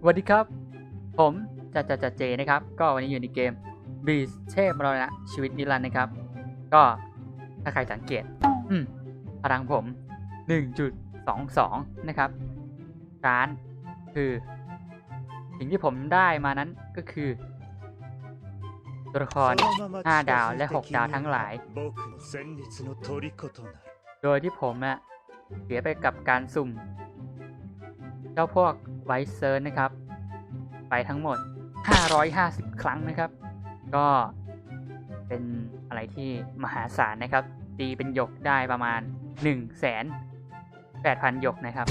สวัสดีครับ ผมจัดจัดจัดเจนะครับ ก็วันนี้อยู่ในเกม b ีสเทพมรณะชีวิตนิรันดร์นะครับ ก็ถ้าใครสังเกตอืมพลังผม 1.22 นะครับร้านคือสิ่งที่ผมได้มานั้นก็คือ ตัวละคร 5 ดาวและ 6 ดาวทั้งหลาย โดยที่ผมอะเสียไปกับการสุ่ม จ้าพวกไวเซิร์นะครับ ไปทั้งหมด 550 ครั้งนะครับ ก็เป็นอะไรที่มหาศาลนะครับ ตีเป็นหยกได้ประมาณ 1 8 0 0 0 หยกนะครับ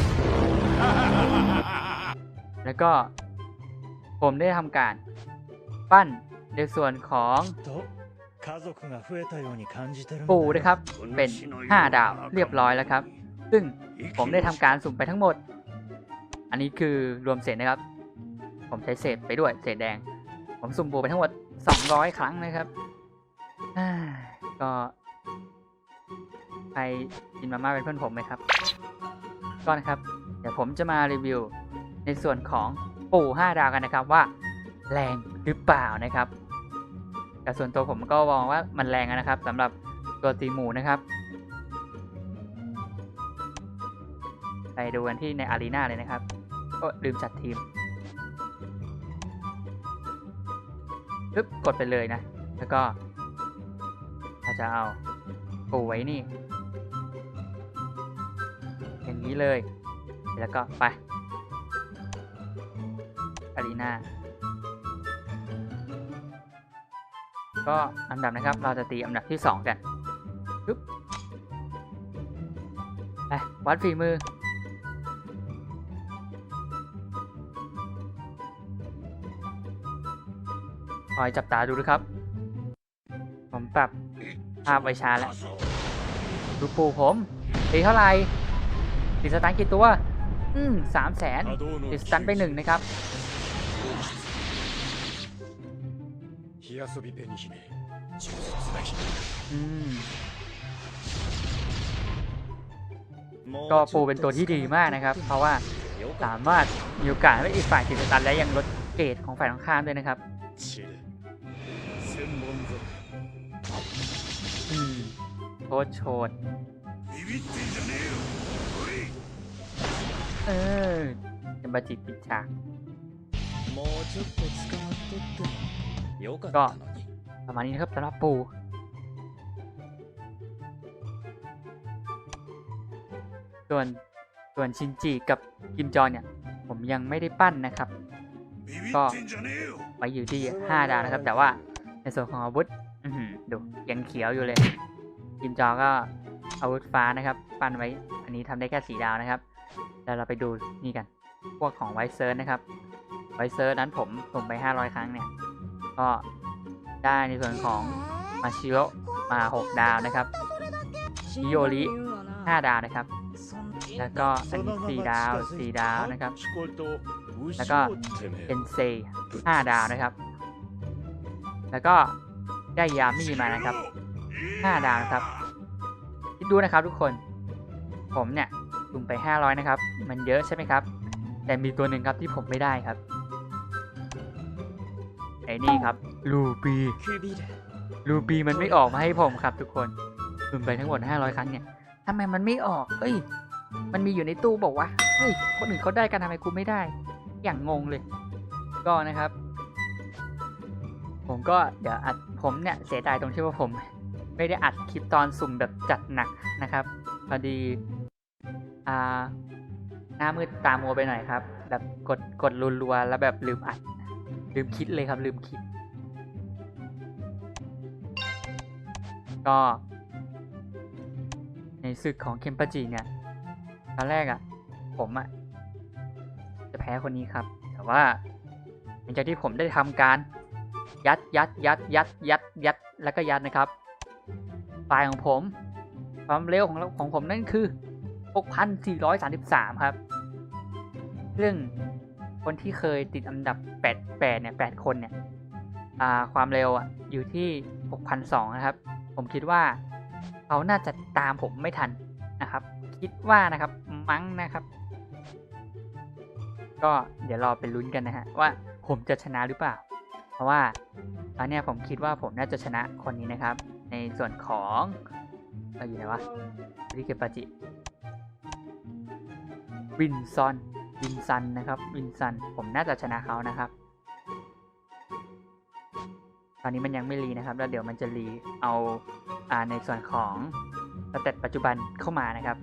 แล้วก็ผมได้ทำการปั้นในส่วนของปู่นะครับ เป็น 5 ดาวเรียบร้อยแล้วครับ ซึ่งผมได้ทำการสุ่มไปทั้งหมด นนี้คือรวมเศษนะครับ ผมใช้เศษไปด้วยเศษแดง ผมสุ่มปูไปทั้งหมด 200 ครั้งนะครับก็ใครกินมาม่าเป็นเพื่อนผมไหมครับ ก็นะครับ เดี๋ยวผมจะมารีวิวในส่วนของปู่ 5 ดาวกันนะครับว่า แรงหรือเปล่านะครับแต่ส่วนตัวผมก็มองว่ามันแรงนะครับสำหรับตัวตีหมูนะครับ ไปดูกันที่ในอารีนาเลยนะครับก็ลืมจัดทีมปึ๊บกดไปเลยนะ แล้วก็เราจะเอาปูไว้นี่ อย่างนี้เลย แล้วก็ไปอารีนาก็อันดับนะครับ เราจะตีอันดับที่ 2 กันปึ๊บไปวัดฝีมือ คอยจับตาดูนะครับ ผมปรับภาพไว้ช้าแล้ว ดูปูผมตีเท่าไหร่ติดสตันกี่ตัว อืมสามแสนติดสตันไปหนึ่งนะครับอืมก็ปูเป็นตัวที่ดีมากนะครับ เพราะว่าสามารถมีโอกาสให้อีกฝ่ายติดสตันและยังลดเกรดของฝ่ายตรงข้ามด้วยนะครับ ตรโชดเออจะมาจิตปิดฉากก็ประมาณนี้นะครับสำหรับปูส่วนส่วนชินจิกับกิมจอนเนี่ย ผมยังไม่ได้ปั้นนะครับ ก็ไว้อยู่ที่ 5 ดาวนะครับ แต่ว่าในส่วนของอาวุธอื้อหือดูยังเขียวอยู่เลย กิมจอก็อาวุธฟ้านะครับ ปั้นไว้ อันนี้ทำได้แค่สีดาวนะครับ แล้วเราไปดูนี่กัน พวกของไวเซิร์นะครับ ไวเซิร์นั้นผมส่งไป 500 ครั้งเนี่ย ก็ได้ในส่วนของมาชิโรมา 6 ดาวนะครับฮิโอริ5ดาวนะครับ แล้วก็อันนี้สีดาวสีดาวนะครับ แล้วก็เอ็นเซ5ดาวนะครับ แล้วก็ได้ยามี่มานะครับ 5 ดาวนะครับคิดดูนะครับทุกคน ผมเนี่ยลุมไป 500 นะครับ มันเยอะใช่ไหมครับ แต่มีตัวหนึ่งครับที่ผมไม่ได้ครับ ไอ้นี่ครับ ลูปีลูปีมันไม่ออกมาให้ผมครับ ทุกคนลุมไปทั้งหมด 500 ครั้งเนี่ยทำไมมันไม่ออกเอ้ย มันมีอยู่ในตู้บอกว่าเฮ้ย คนอื่นเขาได้กันทำไมกูไม่ได้ อย่างงงเลย ก็นะครับ ผมก็เดี๋ยวอัดผมเนี่ยเสียดายตรงที่ว่าผม ไม่ได้อัดคลิปตอนสุ่มแบบจัดหนักนะครับ พอดีอ่าหน้ามืดตามัวไปหน่อยครับ แบบกดกดรัวๆแล้วแบบลืมอัด ลืมคิดเลยครับ ลืมคิด ก็ ในศึกของเคมปาจิเนี่ยตอนแรกอะ่ะ ผมอะ่ะ จะแพ้คนนี้ครับ แต่ว่าหลังจากที่ผมได้ทำการ ยัดยัดยัดยัดยัดยัดแล้วก็ยัดนะครับ ไฟล์ของผม ความเร็วของของผมนั่นคือ 6,433 ครับ ซึ่งคนที่เคยติดอันดับ 8 8 เนี่ย 8 คนเนี่ยความเร็วอะอยู่ที่6,200นะครับ ผมคิดว่าเขาน่าจะตามผมไม่ทันนะครับ คิดว่านะครับมั้งนะครับ ก็เดี๋ยวรอไปลุ้นกันนะฮะว่าผมจะชนะหรือเปล่า เพราะว่าตอนนี้ผมคิดว่าผมน่าจะชนะคนนี้นะครับ ในส่วนของเอออยู่ไหนวะริเกปาจิวินซอนวินซันนะครับวินซันผมน่าจะชนะเขานะครับ ตอนนี้มันยังไม่รีนะครับ แล้วเดี๋ยวมันจะรีเอาอ่าในส่วนของสเตตปัจจุบันเข้ามานะครับ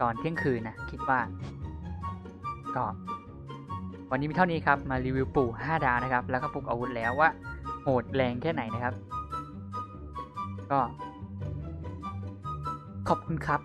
ตอนเที่ยงคืนนะคิดว่าก็วันนี้มีเท่านี้ครับ มารีวิวปู่5ดาวนะครับ แล้วก็ปลุกอาวุธแล้วว่า โหดแรงแค่ไหนนะครับ ก็ ขอบคุณครับ